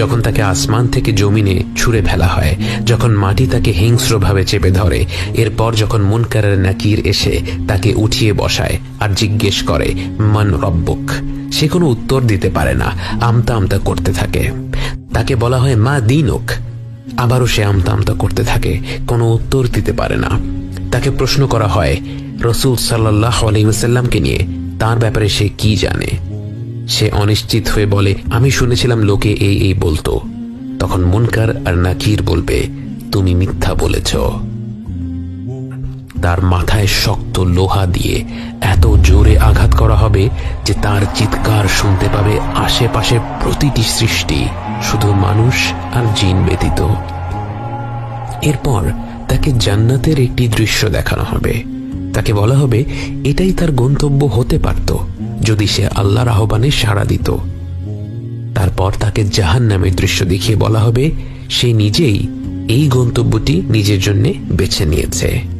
যখন তাকে আসমান থেকে জমিনে ছুঁড়ে ফেলা হয়, যখন মাটি তাকে হিংস্রভাবে চেপে ধরে, এরপর যখন মুনকারের নাকির এসে তাকে উঠিয়ে বসায় আর জিজ্ঞেস করে, মন রব্বক? সে কোনো উত্তর দিতে পারে না, আমতা আমতা করতে থাকে। তাকে বলা হয়, মা দিনক? আবারও সে আমতা আমতা করতে থাকে, কোনো উত্তর দিতে পারে না। তাকে প্রশ্ন করা হয়, রসুল সাল্লাহ আলহিমসাল্লামকে নিয়ে তার ব্যাপারে সে কি জানে? সে অনিশ্চিত হয়ে বলে, আমি শুনেছিলাম লোকে এই এই বলতো। তখন মুনকার আর নাকির বলবে, তুমি মিথ্যা বলেছ। তার মাথায় শক্ত লোহা দিয়ে এত জোরে আঘাত করা হবে যে তার চিৎকার শুনতে পাবে আশেপাশে প্রতিটি সৃষ্টি, শুধু মানুষ আর জিন ব্যতীত। এরপর তাকে জান্নাতের একটি দৃশ্য দেখানো হবে। তাকে বলা হবে, এটাই তার গন্তব্য হতে পারত, যদি সে আল্লাহর আহ্বানে সাড়া দিত। তারপর তাকে জাহান নামের দৃশ্য দেখিয়ে বলা হবে, সে নিজেই এই গন্তব্যটি নিজের জন্য বেছে নিয়েছে।